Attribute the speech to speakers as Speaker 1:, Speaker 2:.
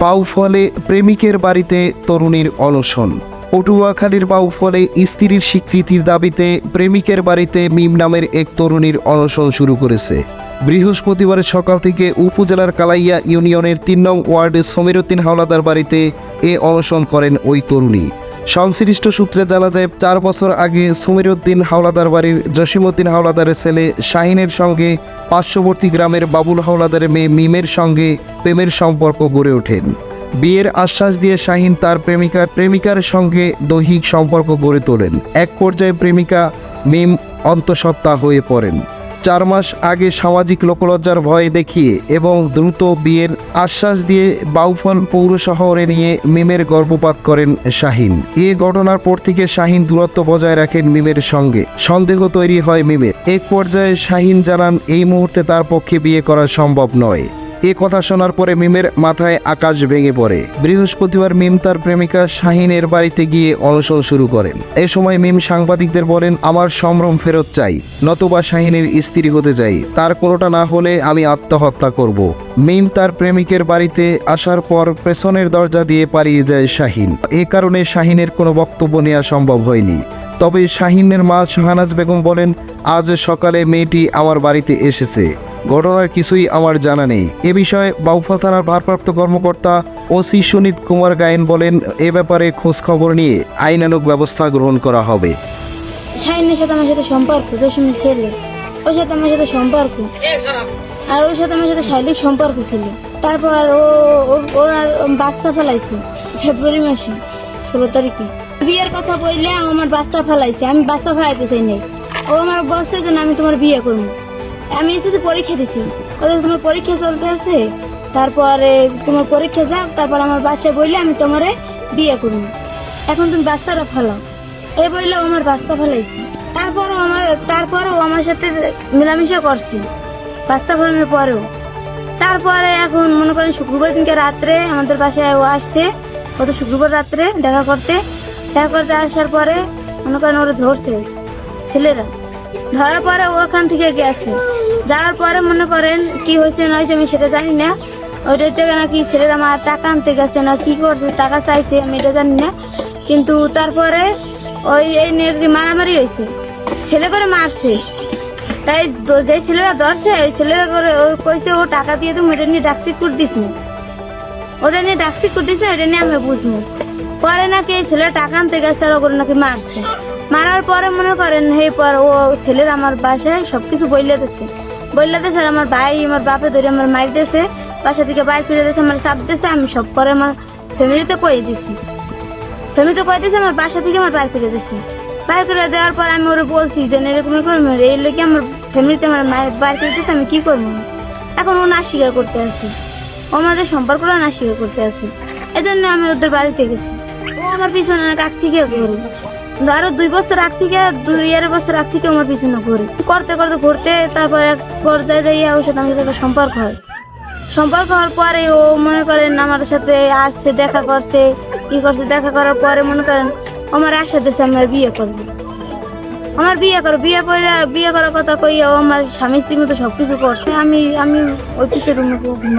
Speaker 1: বাউফলে প্রেমিকের বাড়িতে তরুণীর অনশন পটুয়াখালীর বাউফলে স্ত্রীর স্বীকৃতির দাবিতে প্রেমিকের বাড়িতে মিম নামের এক তরুণীর অনশন শুরু করেছে। বৃহস্পতিবার সকাল থেকে উপজেলার কালাইয়া ইউনিয়নের তিন নং ওয়ার্ডে সমীরউদ্দিন হাওলাদার বাড়িতে এ অনশন করেন ওই তরুণী। সংশ্লিষ্ট সূত্রে জানা যায়, চার বছর আগে সমীরউদ্দিন হাওলাদার বাড়ির জসিমউদ্দিন হাওলাদারের ছেলে শাহিনের সঙ্গে পার্শ্ববর্তী গ্রামের বাবুল হাওলাদারের মেয়ে মিমের সঙ্গে প্রেমের সম্পর্ক গড়ে ওঠেন। বিয়ের আশ্বাস দিয়ে শাহিন তার প্রেমিকার প্রেমিকার সঙ্গে দৈহিক সম্পর্ক গড়ে তোলেন। এক পর্যায়ে প্রেমিকা মিম অন্তঃসত্ত্বা হয়ে পড়েন। চার মাস আগে সামাজিক লোকলজ্জার ভয় দেখিয়ে এবং দ্রুত বিয়ের আশ্বাস দিয়ে বাউফল পৌর শহরে নিয়ে মিমের গর্ভপাত করেন শাহিন। এ ঘটনার পর থেকে শাহিন দূরত্ব বজায় রাখেন মিমের সঙ্গে। সন্দেহ তৈরি হয় মিমের। এক পর্যায়ে শাহিন জানান, এই মুহূর্তে তার পক্ষে বিয়ে করা সম্ভব নয়। এ কথা শোনার পরে মিমের মাথায় আকাশ ভেঙে পড়ে। বৃহস্পতিবার মিম তার প্রেমিকা শাহিনের বাড়িতে গিয়ে অনশন শুরু করেন। এ সময় মিম সাংবাদিকদের বলেন, আমার সম্ভ্রম ফেরত চাই, নতুবা শাহিনের স্ত্রী হতে চাই। তার কোনোটা না হলে আমি আত্মহত্যা করব। মিম তার প্রেমিকের বাড়িতে আসার পর পেছনের দরজা দিয়ে পালিয়ে যায় শাহিন। এ কারণে শাহিনের কোনো বক্তব্য নেওয়া সম্ভব হয়নি। তবে শাহিনের মা শাহানাজ বেগম বলেন, আজ সকালে মেয়েটি আমার বাড়িতে এসেছে। ঘটনার কিছুই আমার জানা নেই। এ বিষয়ে বাউফা থানার ভারপ্রাপ্ত কর্মকর্তা ওসি সুনীত কুমার গায়েন বলেন, এ ব্যাপারে খোঁজ খবর নিয়ে আইনানুগ ব্যবস্থা গ্রহণ করা হবে।
Speaker 2: শাহিনের সাথে আমার সাথে সম্পর্ক, জসিমের ছেলে। ওর সাথে আমার সাথে সম্পর্ক। আর ওর সাথে আমার সাথে শারীরিক সম্পর্ক ছিল। তারপর ও- ওর আর বাচ্চা ফেলাইছে, ফেব্রুয়ারি মাসে, ষোলো তারিখে। বিয়ের কথা বললে আমার বাচ্চা ফেলাইছে, আমি বাচ্চা ফেলাইতে চাই নাই। ও আমার বসে যে আমি তোমার বিয়ে করব। আমি এসেছি পরীক্ষা দিছি কথা তোমার পরীক্ষা চলতে আছে? তারপরে তোমার পরীক্ষা যাক, তারপর আমার বাসায় বললে আমি তোমারে বিয়ে করব। এখন তুমি বাচ্চারা ফেলাও এ বললে আমার বাচ্চা ফেলাইছি। তারপরও আমার তারপরও আমার সাথে মেলামেশা করছি। বাচ্চা ফেলানোর পরেও। তারপরে এখন মনে করেন শুক্রবার দিনকে রাত্রে আমাদের বাসায় ও আসছে। গত শুক্রবার রাত্রে দেখা করতে। দেখা করতে আসার পরে মনে করেন ওরা ধরছে ছেলেরা। ধরার পরে ওখান থেকে গেছে। যাওয়ার পরে মনে করেন কি হয়েছে, না হয়েছে আমি সেটা জানি না। ওইটার থেকে নাকি ছেলেরা আমার টাকা আনতে গেছে না, কি করছে টাকা চাইছে, আমি এটা জানি না। কিন্তু তারপরে ওই এই নিয়ে মারামারি হয়েছে। ছেলে করে মারছে। তাই যে ছেলেরা ধরছে, ওই ছেলেরা করে ও কইছে, ও টাকা দিয়ে তুমি ওটা নিয়ে ডাকসি করে দিস না। ওটা নিয়ে ডাকসি করে দিস না, ওটা নিয়ে আমরা বুঝব। পরে নাকি এই ছেলে টাকা আনতে গেছে আর ওগুলো নাকি মারছে। মারার পরে মনে করেন, হে পর ও ছেলের আমার বাসায় সবকিছু বইলে দিছে। বইলে দিছে, আমার ভাই, আমার বাপে ধরে আমার মারি দিয়েছে বাসা থেকে বাইর ফিরে দিয়েছে আমার চাপ দিয়েছে আমি সব করে আমার ফ্যামিলিতে কয়ে দিছি। ফ্যামিলিতে কয়ে দিয়েছে আমার বাসা থেকে আমার বাইর ফিরে দিয়েছে বাইর করে দেওয়ার পর আমি ওরা বলছি, যে এরকম এরকম, এই লোকে আমার ফ্যামিলিতে আমার মায়ের বাইর করে দিয়েছে আমি কি করব? এখন ও না স্বীকার করতে আসি। ও আমাদের সম্পর্কটা না স্বীকার করতে আসি। এই জন্য আমি ওদের বাড়িতে গেছি। ও আমার পিছনে কাক থেকে ঘুরে আরও দুই বছর আগ থেকে, দুই আড়াই বছর আগ থেকে আমার পিছনে ঘুরে। করতে করতে ঘুরতে তারপর এক পর্যায়ে যাইয়া ওর সাথে আমার সম্পর্ক হয়। সম্পর্ক হওয়ার পরে ও মনে করেন আমার সাথে আসছে, দেখা করছে কি করছে, দেখা করার পরে মনে করেন আমার আশা দিয়েছে আমার বিয়ে করব। আমার বিয়ে করো বিয়ে করে বিয়ে করার কথা কইয়া ও আমার স্বামী মতো সবকিছু করছে। আমি আমি ওই ঘুমাই।